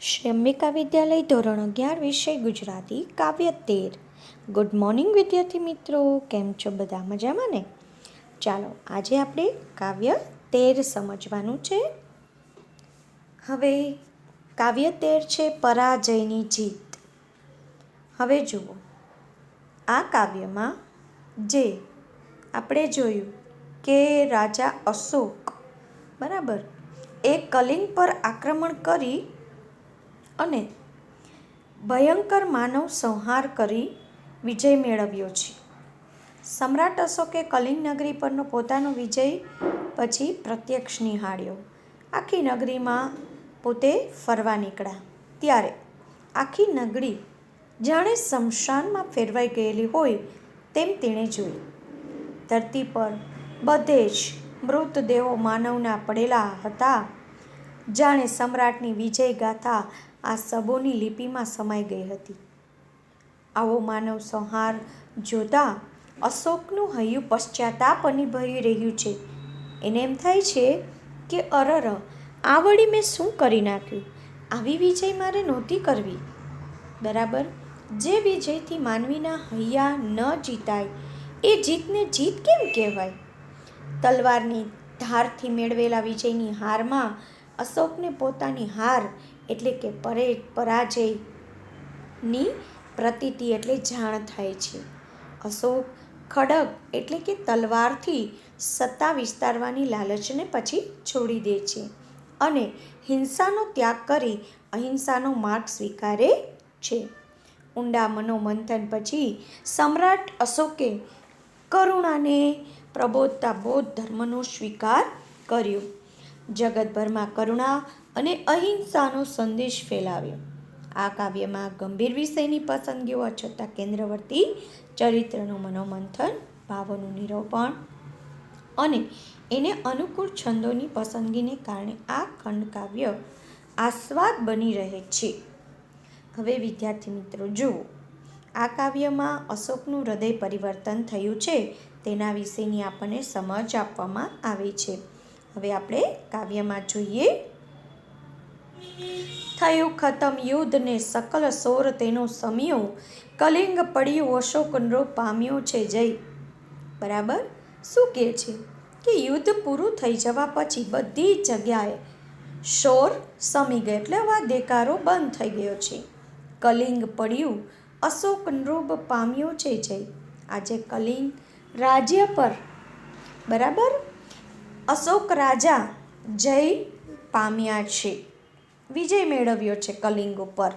શ્રી વિદ્યાલય ધોરણ અગિયાર વિષય ગુજરાતી કાવ્ય તેર. ગુડ મોર્નિંગ વિદ્યાર્થી મિત્રો. કેમ છો બધા? મજામાં ને? ચાલો, આજે આપણે કાવ્ય તેર સમજવાનું છે. હવે, કાવ્ય તેર છે પરાજયની જીત. હવે જુઓ, આ કાવ્યમાં જે આપણે જોયું કે રાજા અશોક, બરાબર, એ કલિંગ પર આક્રમણ કરી અને ભયંકર માનવ સંહાર કરી વિજય મેળવ્યો છે. સમ્રાટ અશોકે કલિંગ નગરી પરનો પોતાનો વિજય પછી પ્રત્યક્ષ નિહાળ્યો. આખી નગરીમાં પોતે ફરવા નીકળ્યા. ત્યારે આખી નગરી જાણે શમશાનમાં ફેરવાઈ ગયેલી હોય તેમ તેણે જોઈ ધરતી પર બધે જ મૃતદેહો માનવના પડેલા હતા. જાણે સમ્રાટની વિજય ગાથા આ સબોની લિપિમાં સમાઈ ગઈ હતી. આવો માનવ સંહાર જોતા અશોકનું હૈયું પશ્ચાતાપ અનિભવી રહ્યું છે. એને એમ થાય છે કે, અરર, આ વળી મેં શું કરી નાખ્યું? આવી વિજય મારે નહોતી કરવી. બરાબર? જે વિજયથી માનવીના હૈયા ન જીતાય, એ જીતને જીત કેમ કહેવાય? તલવારની ધારથી મેળવેલા વિજયની હારમાં અશોકને પોતાની હાર એટલે કે પરે, પરાજયની પ્રતીતિ એટલે જાણ થાય છે. અશોક ખડગ એટલે કે તલવારથી સત્તા વિસ્તારવાની લાલચને પછી છોડી દે છે અને હિંસાનો ત્યાગ કરી અહિંસાનો માર્ગ સ્વીકારે છે. ઊંડા મનોમંથન પછી સમ્રાટ અશોકે કરુણાને પ્રબોધતા બૌદ્ધ ધર્મનો સ્વીકાર કર્યો. જગતભરમાં કરુણા અને અહિંસાનો સંદેશ ફેલાવ્યો. આ કાવ્યમાં ગંભીર વિષયની પસંદગી હોવા છતાં કેન્દ્રવર્તી ચરિત્રનું મનોમંથન, ભાવોનું નિરૂપણ અને એને અનુકૂળ છંદોની પસંદગીને કારણે આ ખંડકાવ્ય આસ્વાદ બની રહે છે. હવે વિદ્યાર્થી મિત્રો, જુઓ. આ કાવ્યમાં અશોકનું હૃદય પરિવર્તન થયું છે, તેના વિશેની આપણને સમજ આપવામાં આવી છે. હવે આપણે કાવ્યમાં જોઈએ. થયું ખતમ યુદ્ધને સકલ સોર તેનો સમિયો. કલિંગ પડ્યું અશોકનરો પામ્યો છે જય. બરાબર? શું કહે છે? કે યુદ્ધ પૂરું થઈ જવા પછી બધી જગ્યાએ શોર સમી ગયો એટલે હવે દેકારો બંધ થઈ ગયો છે. કલિંગ પડ્યું અશોક નૃપ પામ્યો છે જય. આજે કલિંગ રાજ્ય પર. બરાબર? અશોક રાજા જય પામ્યા છે. વિજય મેળવ્યો છે કલિંગ ઉપર.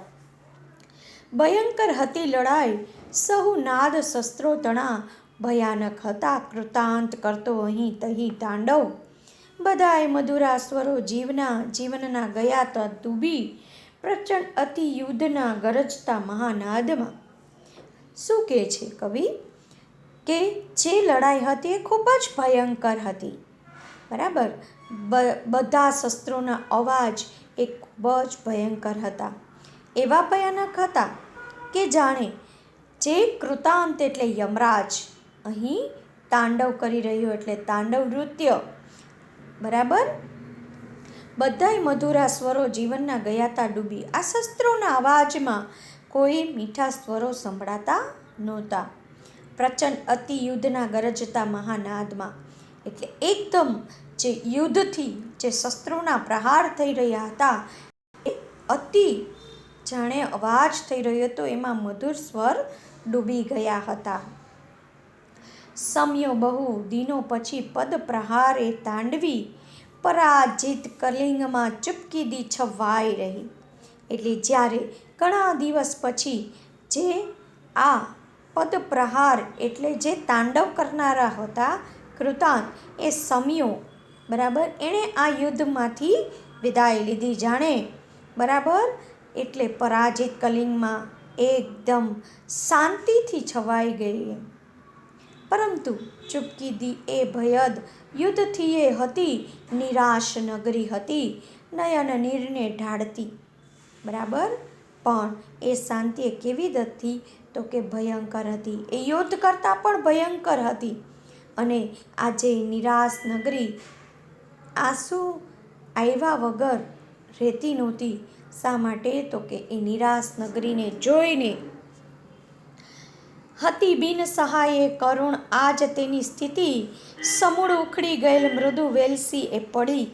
ભયંકર હતી લડાઈ. સહુ નાદ શસ્ત્રો તણા. ભયાનક હતા. કૃતાંત કરતો અહીં તહી તાંડવ. બધાએ મધુરા સ્વરો જીવના જીવનના ગયા ત ડૂબી પ્રચંડ અતિ યુદ્ધના ગરજતા મહાનાદમાં. શું કહે છે કવિ? કે જે લડાઈ હતી એ ખૂબ જ ભયંકર હતી. બરાબર? બધા શસ્ત્રોના અવાજ એ ખૂબ જ ભયંકર હતા. એવા ભયાનક હતા કે જાણે જે કૃતાંત એટલે યમરાજ. અહીં તાંડવ કરી રહ્યો એટલે તાંડવ નૃત્ય. બરાબર? બધાય મધુરા સ્વરો જીવનના ગયાતા ડૂબી. આ શસ્ત્રોના અવાજમાં કોઈ મીઠા સ્વરો સંભળાતા નહોતા. પ્રચંડ અતિ યુદ્ધના ગરજતા મહાનાદમાં. એટલે એકદમ જે યુદ્ધથી જે શસ્ત્રોના પ્રહાર થઈ રહ્યા હતા અતિ જાણે અવાજ થઈ રહ્યો હતો, એમાં મધુર સ્વર ડૂબી ગયા હતા. સમ્યો બહુ દિનો પછી પદ પ્રહારે તાંડવી પરાજિત કલિંગમાં ચૂપકી દી છવાઈ રહી. એટલે જ્યારે ઘણા દિવસ પછી જે આ પદ પ્રહાર એટલે જે તાંડવ કરનારા હતા, કૃતાંત, એ સમ્યો, બરાબર, એણે આ યુદ્ધમાંથી વિદાય લીધી. જાણે બરાબર? એટલે પરાજિત કલિંગમાં એકદમ શાંતિથી છવાઈ ગઈ પરંતુ ચૂપકી દી એ ભયદ યુદ્ધથી એ હતી, નિરાશ નગરી હતી, નયન નીરને ઢાળતી. બરાબર? પણ એ શાંતિ એ કેવી હતી તો કે ભયંકર હતી. એ યુદ્ધ કરતાં પણ ભયંકર હતી. અને આજે નિરાશ નગરી આંસુ આવ્યા વગર રહેતી નહોતી. શા માટે? તો કે એ નિરાશ નગરીને જોઈને હતી બિન સહાયે કરુણ આજ તેની સ્થિતિ સમૂળ ઉખડી ગયેલ મૃદુ વેલસી એ પડી.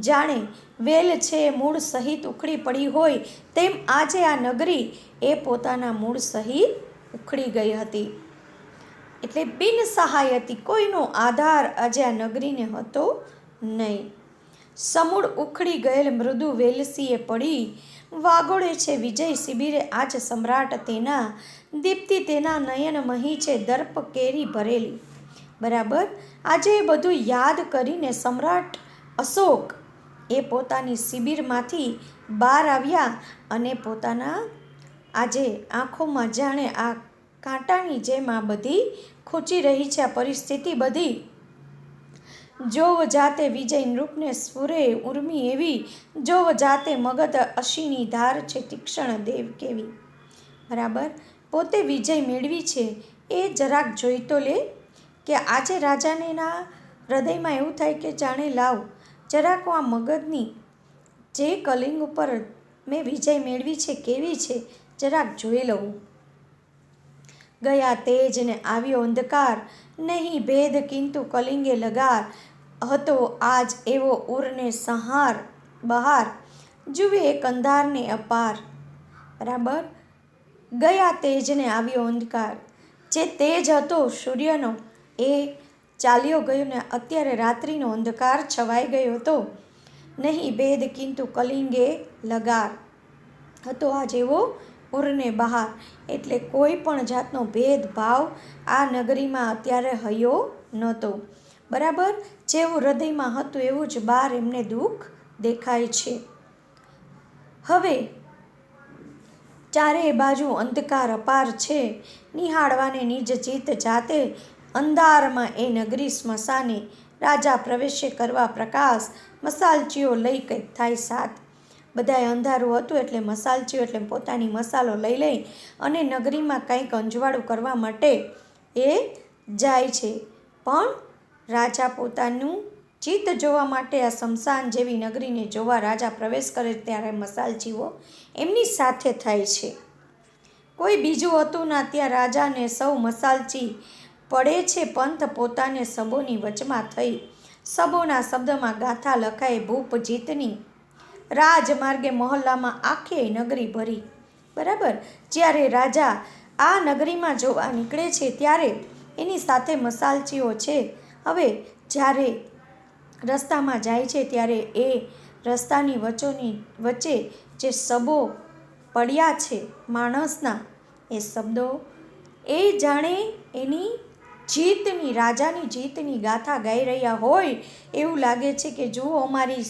જાણે વેલ છે મૂળ સહિત ઉખડી પડી હોય તેમ આજે આ નગરી એ પોતાના મૂળ સહિત ઉખડી ગઈ હતી. એટલે બિન સહાય હતી. કોઈનો આધાર આજે આ નગરીને હતો નહીં. સમૂળ ઉખડી ગયેલ મૃદુ વેલસીએ પડી. વાગોળે છે વિજય શિબિરે આજ સમ્રાટ તેના, દીપ્તિ તેના નયન મહી છે દર્પ કેરી ભરેલી. બરાબર? આજે એ બધું યાદ કરીને સમ્રાટ અશોક એ પોતાની શિબિરમાંથી બહાર આવ્યા અને પોતાના આજે આંખોમાં જાણે આ કાંટાની જેમ આ બધી ખૂંચી રહી છે, આ પરિસ્થિતિ બધી. જોવ જાતે વિજય નૃપને સ્ફુરે ઉર્મી એવી, જોવ જાતે મગધ અશીની ધાર છે તીક્ષણ દેવ કેવી. બરાબર? પોતે વિજય મેળવી છે, એ જરાક જોઈ તો લે કે આજે રાજાને ના હૃદયમાં એવું થાય કે જાણે લાવ, જરાક આ મગધની જે કલિંગ ઉપર મેં વિજય મેળવી છે કેવી છે, જરાક જોઈ લઉં. ગયા તેજને આવ્યો અંધકાર, નહીં ભેદ કિંતુ કલિંગે લગાર હતો. આજ એવો ઉરને સંહાર, બહાર, જુએ એક અંધારને અપાર. બરાબર? ગયા તેજને આવ્યો અંધકાર. જે તેજ હતો સૂર્યનો, એ ચાલ્યો ગયો ને અત્યારે રાત્રિનો અંધકાર છવાઈ ગયો હતો. નહીં ભેદ, કિંતુ કલિંગે લગાર. હતો આ જેવો ઉરને બહાર. એટલે કોઈ પણ જાતનો ભેદભાવ આ નગરીમાં અત્યારે હયો નહોતો. બરાબર? જેવું હૃદયમાં હતું એવું જ બહાર એમને દુઃખ દેખાય છે. હવે, ચારેય બાજુ અંધકાર અપાર છે. નિહાળવાને નિજ જીત જાતે અંધારમાં એ નગરી સ્મશાને રાજા પ્રવેશે કરવા પ્રકાશ મસાલચીઓ લઈ કંઈક થાય સાથ બધાએ અંધારું હતું એટલે મસાલચીઓ એટલે પોતાની મસાલો લઈ લઈ અને નગરીમાં કંઈક અંજવાળું કરવા માટે એ જાય છે. પણ રાજા પોતાનું ચિત્ત જોવા માટે આ શમશાન જેવી નગરીને જોવા રાજા પ્રવેશ કરે ત્યારે મસાલચીઓ એમની સાથે થાય છે. કોઈ બીજું હતું ના ત્યાં રાજાને સૌ મસાલચી પડે છે. પંથ પોતાને સબોની વચમાં થઈ. સબોના શબ્દમાં ગાથા લખાય, ભૂપ જીતની. રાજમાર્ગે મહોલ્લામાં આખે નગરી ભરી. બરાબર? જ્યારે રાજા આ નગરીમાં જોવા નીકળે છે, ત્યારે એની સાથે મસાલચીઓ છે. હવે જ્યારે રસ્તામાં જાય છે ત્યારે એ રસ્તાની વચ્ચોની વચ્ચે જે શબો પડ્યા છે માણસના, એ શબ્દો એ જાણે એની જીતની, રાજાની જીતની ગાથા ગાઈ રહ્યા હોય એવું લાગે છે કે જુઓ અમારી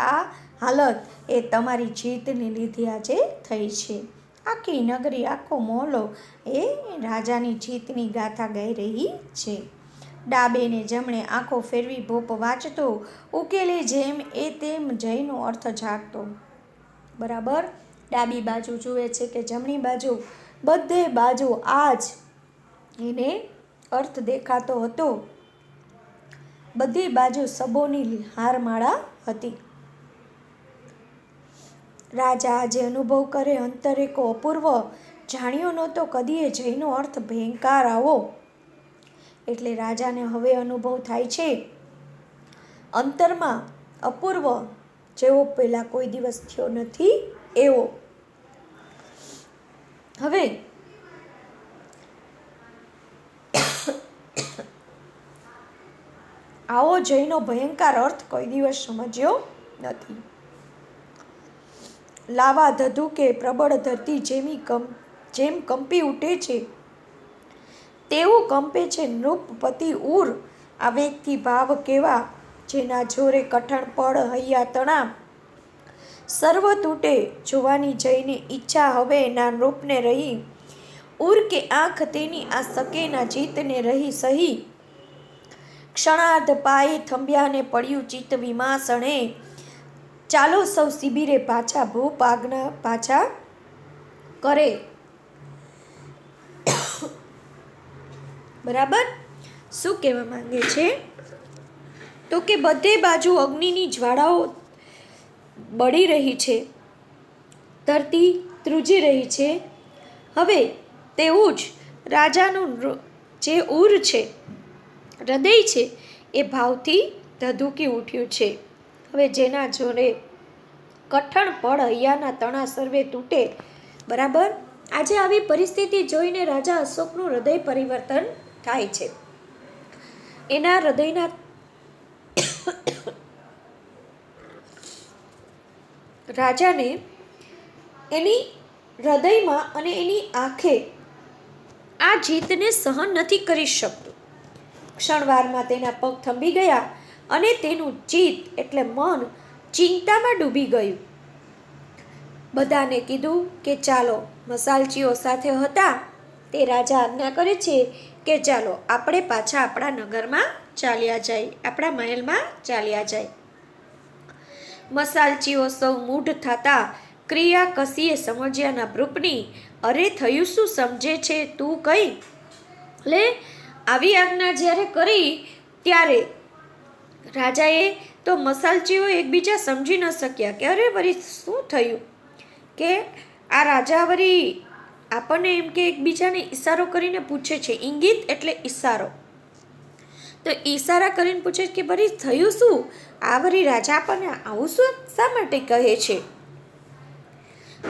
આ હાલત એ તમારી જીતને લીધે આજે થઈ છે. આખી નગરી, આખો મોહલો એ રાજાની જીતની ગાથા ગાઈ રહી છે. ડાબે ને જમણે આંખો ફેરવી ભોપ વાંચતો, ઉકેલે જેમ એ તેમ જયનો અર્થ જાગતો. બરાબર? ડાબી બાજુ જુએ છે કે જમણી બાજુ બધે બાજુ આ જ એને અર્થ દેખાતો હતો. બધી બાજુ સબોની હારમાળા હતી. રાજા આજે અનુભવ કરે અંતરે કો અપૂર્વ, જાણ્યો નહોતો કદીએ જયનો અર્થ ભયંકાર આવો. એટલે રાજાને હવે અનુભવ થાય છે. અંતરમાં અપૂર્વ જેવો પહેલાં કોઈ દિવસ થયો નથી એવો. હવે આવો જયનો ભયંકર અર્થ કોઈ દિવસ સમજ્યો નથી. લાવા ધધુકે પ્રબળ ધરતી જેમી કમ, જેમ કંપી ઉઠે છે તેવું કંપે છે નૃપતિ ઉર આવેગથી ભાવ કેવા? જેના જોરે કઠણ પડ હૈયા તણા સર્વ તૂટે જોવાની જઈને ઈચ્છા હવે ના નૃપને રહી. ઉર કે આંખ તેની આ સકેના જીતને રહી સહી. ક્ષણાર્ધ પાયે થંભ્યાને પડ્યું ચિત્ત વિમાસણે. ચાલો સૌ શિબિરે પાછા ભૂપ આજ્ઞા પાછા કરે. બરાબર? શું કહેવા માંગે છે? તો કે બધે બાજુ અગ્નિની જ્વાળાઓ બળી રહી છે, ધરતી ધ્રુજી રહી છે. હવે તેવું જ રાજાનું જે ઉર છે, હૃદય છે, એ ભાવથી ધધુકી ઉઠ્યું છે. હવે જેના જોડે કઠણ પળ હૈયાના તણા સર્વે તૂટે, બરાબર? આજે આવી પરિસ્થિતિ જોઈને રાજા અશોકનું હૃદય પરિવર્તન થાય છે. એના હૃદયના રાજાને એની હૃદયમાં અને એની આંખે આ જીતને સહન નથી કરી શકતું. ક્ષણવારમાં તેના પગ થંભી ગયા અને તેનું ચિત્ત એટલે મન ચિંતામાં ડૂબી ગયું. બધાને કીધું કે ચાલો મસાલચીઓ સાથે હતા તે રાજા આજ્ઞા કરે છે કે ચાલો આપણે પાછા આપણા નગરમાં ચાલ્યા જાય, આપણા મહેલમાં ચાલ્યા જાય. મસાલચીઓ સૌ મૂઢ થતા ક્રિયા કસીએ સમજ્યાના ભૃપની અરે થયું શું સમજે છે તું કઈ? લે, આવી આજ્ઞા જ્યારે કરી ત્યારે. રાજાએ તો મસાલચીઓ એકબીજા સમજી ન શક્યા કે અરે વળી શું થયું? કે આ રાજા વળી આપણને એમ કે એકબીજાને ઈશારો કરીને પૂછે છે, ઇંગિત એટલે ઈશારો. તો ઈશારા કરીને પૂછે કે, ભરી, થયું શું? આ વરી રાજા આપણને આવું શું શા માટે કહે છે?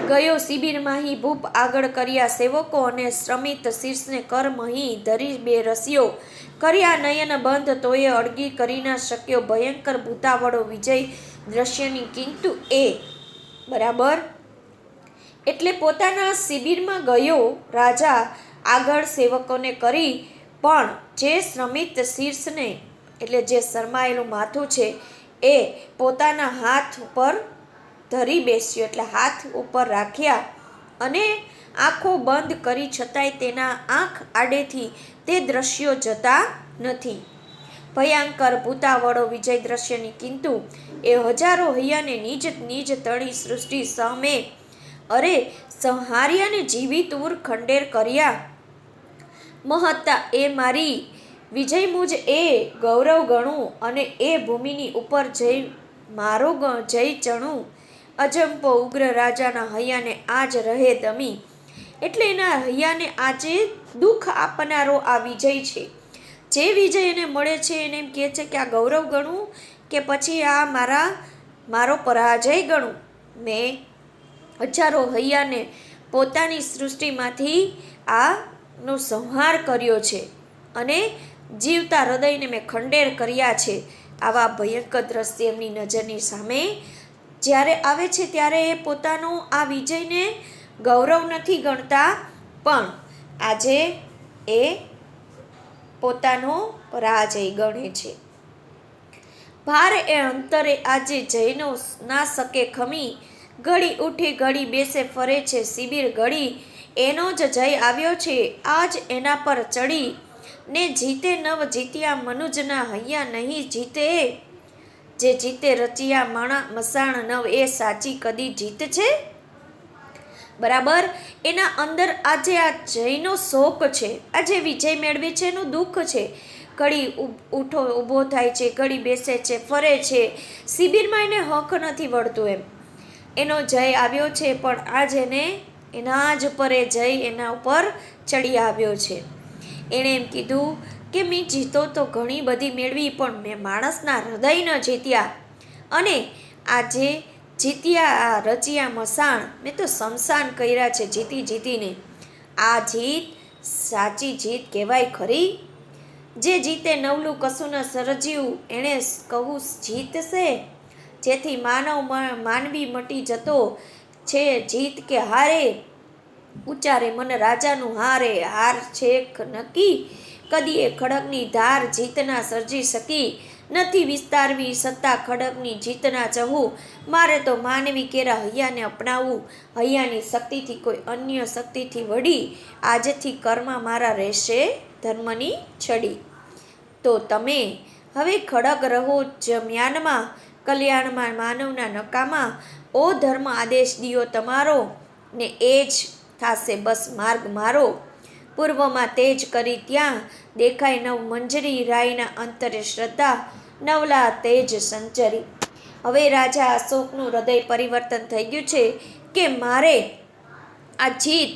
ગયો શિબિરમાં હી ભૂપ આગળ કર્યા સેવકો અને શ્રમિત શીર્ષને કર મહી ધરી બે રસીઓ કર્યા નયન બંધ તોય અડગી કરી ના શક્યો. ભયંકર ભૂતાવળો વિજય દ્રશ્યની કિંતુ એ. બરાબર? એટલે પોતાના શિબિરમાં ગયો રાજા આગળ સેવકોને કરી, પણ જે શ્રમિત શીર્ષને, એટલે જે શરમાયેલું માથું છે, એ પોતાના હાથ ઉપર ધરી બેસ્યો, એટલે હાથ ઉપર રાખ્યા અને આંખો બંધ કરી છતાંય તેના આંખ આડેથી તે દ્રશ્યો જતા નથી. ભયંકર ભૂતાવળો વિજય દ્રશ્યની કિંતુ, એ હજારો હૈયાને નિજ નિજ તળી સૃષ્ટિ સામે અરે સંહાર્યાને જીવિત ઉર ખંડેર કર્યા. મહત્તા એ મારી, વિજય મુજ એ ગૌરવ ગણું અને એ ભૂમિની ઉપર જઈ મારો જય ચણું. અજંપો ઉગ્ર રાજાના હૈયાને આજ રહે દમી. એટલે એના હૈયાને આજે દુઃખ આપનારો આ વિજય છે. જે વિજય એને મળે છે એને એમ કહે છે કે આ ગૌરવ ગણું કે પછી આ મારા, મારો પરાજય ગણું. મેં હજારો હૈયાને પોતાની સૃષ્ટિમાંથી આનો સંહાર કર્યો છે અને જીવતા હૃદયને મેં ખંડેર કર્યા છે. આવા ભયંકર દ્રશ્ય એમની નજરની સામે જ્યારે આવે છે ત્યારે એ પોતાનો આ વિજયને ગૌરવ નથી ગણતા, પણ આજે એ પોતાનો પરાજય ગણે છે. ભાર એ અંતરે આજે જઈનો ના શકે ખમી ઘડી ઉઠી ઘડી બેસે ફરે છે શિબિર ઘડી એનો જ જય આવ્યો છે. આજ એના પર ચડી. ને જીતે નવ જીત્યા મનુજના હૈયા નહીં જીતે. જે જીતે રચિયા માણા મસાણ નવ એ સાચી કદી જીત છે? બરાબર. એના અંદર આજે આ જયનો શોક છે. આજે વિજય મેળવે છે એનું દુઃખ છે. ઘડી ઉઠો, ઊભો થાય છે ઘડી બેસે છે, ફરે છે. શિબિરમાં એને હક નથી વળતું એમ. એનો જય આવ્યો છે, પણ આજ એને એના જ ઉપર એ જય એના ઉપર ચડી આવ્યો છે. એણે એમ કીધું કે મેં જીતો તો ઘણી બધી મેળવી, પણ મેં માણસના હૃદય ન જીત્યા. અને આજે જીત્યા આ રચિયા મસાણ, મેં તો શમશાન કર્યા છે જીતી જીતીને. આ જીત સાચી જીત કહેવાય ખરી? જે જીતે નવલું કશું ન સર્જ્યું એણે કહું જીતશે? જેથી માનવ માનવી મટી જતો છે જીત કે હારે. ઉચ્ચારે મન રાજાનું હારે, હાર છે નક્કી કદી એ ખડકની ધાર જીતના સર્જી શકી. નથી વિસ્તારવી સત્તા ખડકની જીતના ચહું મારે તો માનવી કેરા હૈયાને અપનાવવું હૈયાની શક્તિથી કોઈ અન્ય શક્તિથી વળી આજથી કર્મ મારા રહેશે ધર્મની છડી. તો તમે હવે ખડક રહો જમ્યાનમાં કલ્યાણમાં માનવના નકામાં ઓ ધર્મ આદેશ દિયો તમારો ને એ જ થાશે બસ માર્ગ મારો. પૂર્વમાં તેજ કરી ત્યાં દેખાય નવ મંજરી, રાયના અંતરે શ્રદ્ધા, નવલા તેજ સંચરી. હવે રાજા અશોકનું હૃદય પરિવર્તન થઈ ગયું છે કે મારે આ જીત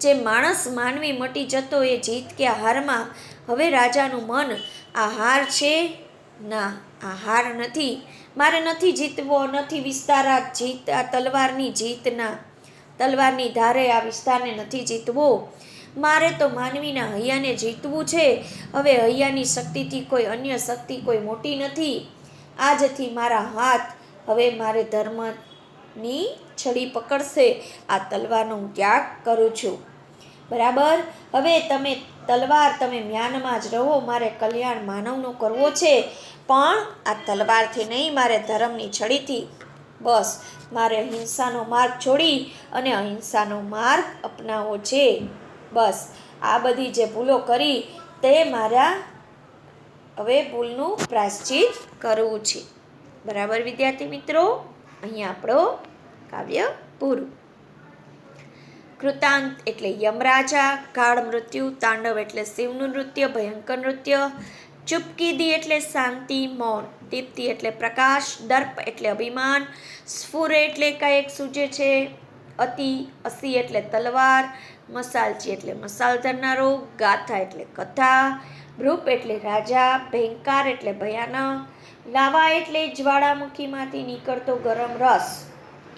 જે માણસ માનવી મટી જતો એ જીત કે હારમાં હવે રાજાનું મન આ હાર છે ના. આ હાર નથી. મારે નથી જીતવો, નથી વિસ્તાર જીત, આ તલવારની જીતના, તલવારની ધારે આ વિસ્તારને નથી જીતવો. મારે તો માનવીના હૈયાને જીતવું છે. હવે હૈયાની શક્તિથી કોઈ અન્ય શક્તિ કોઈ મોટી નથી. આજથી મારા હાથ હવે મારે ધર્મની છડી પકડશે. આ તલવારનો હું ત્યાગ કરું છું. બરાબર? હવે તમે તલવાર તમે મ્યાનમાં જ રહો. મારે કલ્યાણ માનવનો કરવો છે. પણ આ તલવારથી નહીં, મારે ધર્મની છડીથી બસ મારે હિંસાનો માર્ગ છોડી અને અહિંસાનો માર્ગ અપનાવવો છે. બસ આ બધી જે ભૂલો કરી તે મારા હવે ભૂલનું પ્રાશ્ચિત કરવું છે. બરાબર વિદ્યાર્થી મિત્રો? અહીંયા આપણો કાવ્ય પૂરું. કૃતાંત એટલે યમરાજા કાળ મૃત્યુ, તાંડવ એટલે શિવનું નૃત્ય, ભયંકર નૃત્ય ચૂપકીદી એટલે શાંતિ, મૌન. દીપ્તિ એટલે પ્રકાશ, દર્પ એટલે અભિમાન, સ્ફુર એટલે કાંઈક સૂજે છે, અતિ, અસી એટલે તલવાર, મસાલચી એટલે મસાલ ધરનારો, ગાથા એટલે કથા ભૃપ એટલે રાજા ભેંકાર એટલે ભયાનક, લાવા એટલે જ્વાળામુખીમાંથી નીકળતો ગરમ રસ,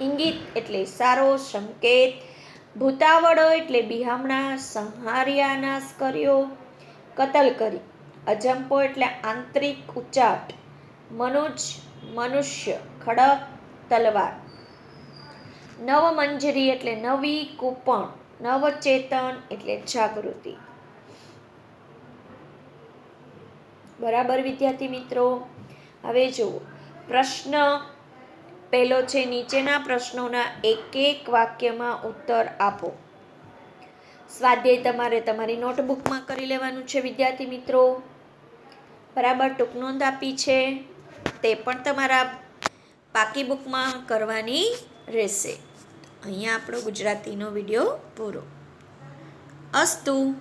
ઇંગિત એટલે સારો સંકેત, ભૂતાવળો એટલે બિહામણા, સંહાર્યા નાશ કર્યો, કતલ કરી અજંપો એટલે આંતરિક ઉચાટ, મનુજ, મનુષ્ય ખડક તલવાર. નવમંજરી એટલે નવી કૂપણ નવચેતન એટલે જાગૃતિ. બરાબર વિદ્યાર્થી મિત્રો? હવે જુઓ. પ્રશ્ન પહેલો છે, નીચેના પ્રશ્નોના એક એક વાક્યમાં ઉત્તર આપો. સ્વાધ્યાય તમારે તમારી નોટબુકમાં કરી લેવાનું છે, વિદ્યાર્થી મિત્રો. બરાબર ટૂંક નોંધ આપી છે. તે પણ તમારા પાકી બુકમાં કરવાની રહેશે. અહીંયા આપણો ગુજરાતીનો વીડિયો પૂરો. અસ્તુ.